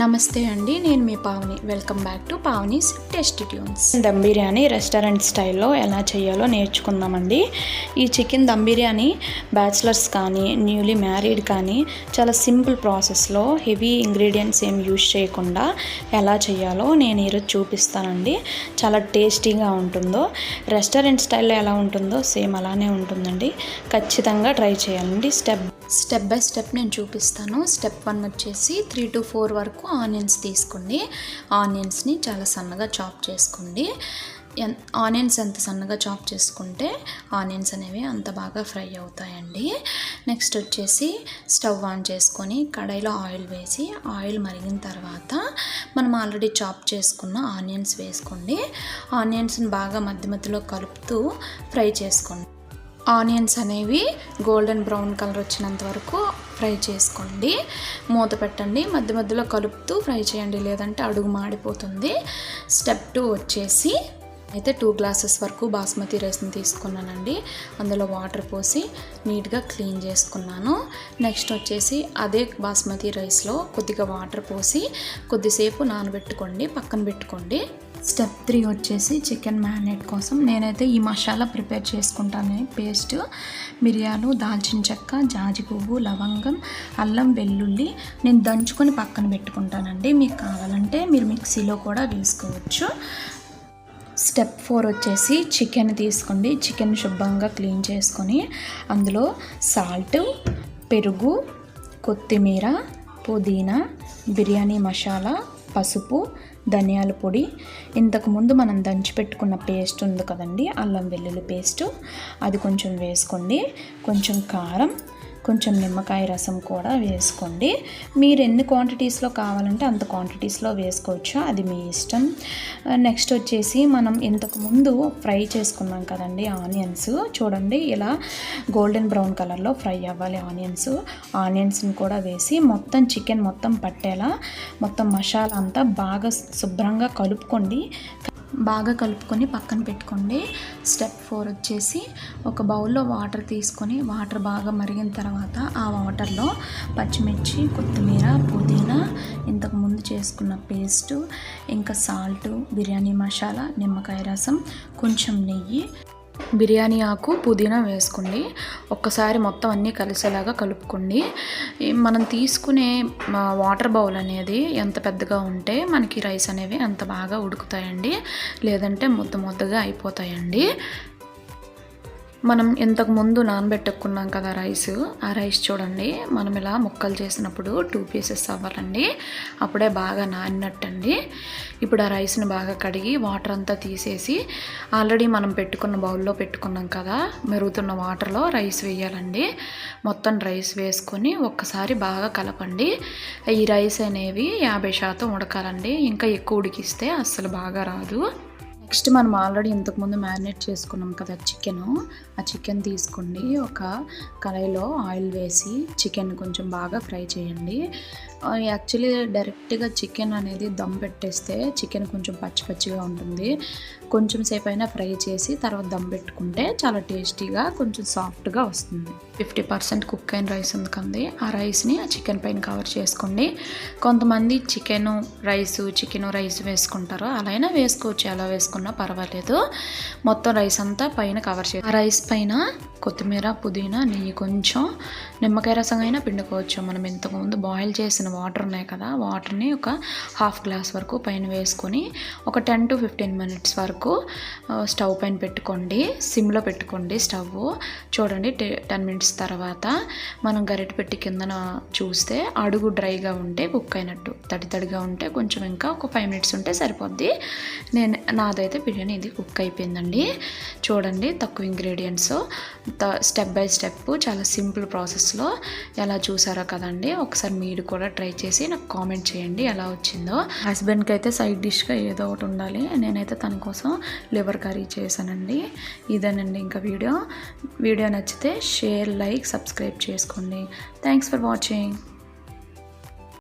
నమస్తే అండి నేను మీ Pavani. Welcome back to Pavani's taste tunes dum biryani restaurant స్టైల్లో ఎలా చేయాలో నేర్చుకుందామండి. ఈ చికెన్ దమ్ బిర్యానీ బ్యాచిలర్స్ కానీ న్యూలీ మ్యారీడ్ కానీ చాలా సింపుల్ ప్రాసెస్లో హెవీ ఇంగ్రీడియంట్స్ ఏం యూజ్ చేయకుండా ఎలా చేయాలో నేను ఈరోజు చూపిస్తానండి. చాలా టేస్టీగా ఉంటుందో రెస్టారెంట్ స్టైల్లో ఎలా ఉంటుందో సేమ్ అలానే ఉంటుందండి. ఖచ్చితంగా ట్రై చేయాలండి స్టెప్ స్టెప్ బై స్టెప్ నేను చూపిస్తాను. స్టెప్ వన్ వచ్చేసి త్రీ టు ఫోర్ వరకు ఆనియన్స్ తీసుకోండి. ఆనియన్స్ని చాలా సన్నగా చాప్ చేసుకోండి. ఆనియన్స్ ఎంత సన్నగా చాప్ చేసుకుంటే ఆనియన్స్ అనేవి అంత బాగా ఫ్రై అవుతాయండి. నెక్స్ట్ వచ్చేసి స్టవ్ ఆన్ చేసుకొని కడాయిలో ఆయిల్ వేసి ఆయిల్ మరిగిన తర్వాత మనం ఆల్రెడీ చాప్ చేసుకున్న ఆనియన్స్ వేసుకోండి. ఆనియన్స్ని బాగా మధ్య మధ్యలో కలుపుతూ ఫ్రై చేసుకోండి. ఆనియన్స్ అనేవి గోల్డెన్ బ్రౌన్ కలర్ వచ్చినంత వరకు ఫ్రై చేసుకోండి. మూత పెట్టండి. మధ్య మధ్యలో కలుపుతూ ఫ్రై చేయండి. లేదంటే అడుగు మాడిపోతుంది. స్టెప్ టూ వచ్చేసి అయితే టూ గ్లాసెస్ వరకు బాస్మతి రైస్ని తీసుకున్నానండి. అందులో వాటర్ పోసి నీట్గా క్లీన్ చేసుకున్నాను. నెక్స్ట్ వచ్చేసి అదే బాస్మతి రైస్లో కొద్దిగా వాటర్ పోసి కొద్దిసేపు నానబెట్టుకోండి పక్కన పెట్టుకోండి. స్టెప్ త్రీ వచ్చేసి చికెన్ మ్యారినేట్ కోసం నేనైతే ఈ మసాలా ప్రిపేర్ చేసుకుంటాను. పేస్ట్ మిరియాలు దాల్చిన చెక్క జాజి పువ్వు లవంగం అల్లం వెల్లుల్లి నేను దంచుకొని పక్కన పెట్టుకుంటానండి. మీకు కావాలంటే మీరు మిక్సీలో కూడా వేసుకోవచ్చు. స్టెప్ ఫోర్ వచ్చేసి చికెన్ తీసుకోండి. చికెన్ శుభ్రంగా క్లీన్ చేసుకొని అందులో సాల్ట్ పెరుగు కొత్తిమీర పుదీనా బిర్యానీ మసాలా పసుపు ధనియాల పొడి. ఇంతకుముందు మనం దంచి పెట్టుకున్న పేస్ట్ ఉంది కదండి అల్లం వెల్లుల్లి పేస్ట్. అది కొంచెం వేసుకోండి. కొంచెం కారం కొంచెం నిమ్మకాయ రసం కూడా వేసుకోండి. మీరు ఎన్ని క్వాంటిటీస్లో కావాలంటే అంత క్వాంటిటీస్లో వేసుకోవచ్చు? అది మీ ఇష్టం. నెక్స్ట్ వచ్చేసి మనం ఇంతకుముందు ఫ్రై చేసుకున్నాం కదండి ఆనియన్స్. చూడండి ఇలా గోల్డెన్ బ్రౌన్ కలర్లో ఫ్రై అవ్వాలి ఆనియన్స్. ఆనియన్స్ని కూడా వేసి మొత్తం చికెన్ మొత్తం పట్టేలా మొత్తం మసాలా అంతా బాగా శుభ్రంగా కలుపుకోండి. బాగా కలుపుకొని పక్కన పెట్టుకోండి. స్టెప్ ఫోర్ వచ్చేసి ఒక బౌల్లో వాటర్ తీసుకొని వాటర్ బాగా మరిగిన తర్వాత ఆ వాటర్లో పచ్చిమిర్చి కొత్తిమీర పుదీనా ఇంతకు ముందు చేసుకున్న పేస్టు ఇంకా సాల్ట్ బిర్యానీ మసాలా నిమ్మకాయ రసం కొంచెం నెయ్యి బిర్యానీ ఆకు పుదీనా వేసుకోండి ఒక్కసారి మొత్తం అన్నీ కలిసేలాగా కలుపుకోండి మనం తీసుకునే వాటర్ బౌల్ అనేది ఎంత పెద్దగా ఉంటే మనకి రైస్ అనేవి అంత బాగా ఉడుకుతాయండి లేదంటే ముద్ద ముద్దగా అయిపోతాయండి. మనం ఇంతకు ముందు నానబెట్టుకున్నాం కదా రైస్ ఆ రైస్ చూడండి. మనం ఇలా ముక్కలు చేసినప్పుడు టూ పీసెస్ అవ్వాలండి. అప్పుడే బాగా నానినట్టండి. ఇప్పుడు ఆ రైస్ని బాగా కడిగి వాటర్ అంతా తీసేసి ఆల్రెడీ మనం పెట్టుకున్న బౌల్లో పెట్టుకున్నాం కదా మెరుగుతున్న వాటర్లో రైస్ వేయాలండి. మొత్తం రైస్ వేసుకొని ఒక్కసారి బాగా కలపండి. ఈ రైస్ అనేవి యాభై శాతం ఉడకాలండి. ఇంకా ఎక్కువ ఉడికిస్తే అస్సలు బాగా రాదు. నెక్స్ట్ మనం ఆల్రెడీ ఇంతకుముందు మ్యారినేట్ చేసుకున్నాం కదా చికెన్. ఆ చికెన్ తీసుకోండి. ఒక కళాయిలో ఆయిల్ వేసి చికెన్ కొంచెం బాగా ఫ్రై చేయండి. యాక్చువల్లీ డైరెక్ట్గా చికెన్ అనేది దమ్ పెట్టేస్తే చికెన్ కొంచెం పచ్చి పచ్చిగా ఉంటుంది. కొంచెం సేపు అయినా ఫ్రై చేసి తర్వాత దమ్ పెట్టుకుంటే చాలా టేస్టీగా కొంచెం సాఫ్ట్గా వస్తుంది. ఫిఫ్టీ పర్సెంట్ కుక్ అయిన రైస్ ఉంది కంది ఆ రైస్ని ఆ చికెన్ పైన కవర్ చేసుకోండి. కొంతమంది చికెన్ రైస్ చికెన్ రైస్ వేసుకుంటారు. అలా అయినా వేసుకోవచ్చు. ఎలా వేసుకున్నా పర్వాలేదు. మొత్తం రైస్ అంతా పైన కవర్ చేసి ఆ రైస్ పైన కొత్తిమీర పుదీనా నెయ్యి కొంచెం నిమ్మకాయ రసం అయినా పిండుకోవచ్చు. మనం ఇంతకుముందు బాయిల్ చేసిన వాటర్ ఉన్నాయి కదా వాటర్ని ఒక హాఫ్ గ్లాస్ వరకు పైన వేసుకొని ఒక టెన్ టు ఫిఫ్టీన్ మినిట్స్ వరకు స్టవ్ పైన పెట్టుకోండి. సిమ్లో పెట్టుకోండి స్టవ్. చూడండి టెన్ మినిట్స్ తర్వాత మనం గరిటె పెట్టి కిందన చూస్తే అడుగు డ్రైగా ఉంటే కుక్ అయినట్టు తడి తడిగా ఉంటే కొంచెం ఇంకా ఒక ఫైవ్ మినిట్స్ ఉంటే సరిపోద్ది. నేను నాదైతే బిర్యానీ ఇది కుక్ అయిపోయిందండి. చూడండి తక్కువ ఇంగ్రీడియంట్స్. స్టెప్ బై స్టెప్ చాలా సింపుల్ ప్రాసెస్లో. ఎలా చూసారో కదండి ఒకసారి మీరు కూడా ట్రై చేసి నాకు కామెంట్ చేయండి ఎలా వచ్చిందో. హస్బెండ్కి అయితే సైడ్ డిష్గా ఏదో ఒకటి ఉండాలి. నేనైతే తన కోసం లివర్ కర్రీ చేశానండి. ఇదేనండి ఇంకా వీడియో. వీడియో నచ్చితే షేర్ లైక్ సబ్స్క్రైబ్ చేసుకోండి. Thanks for watching.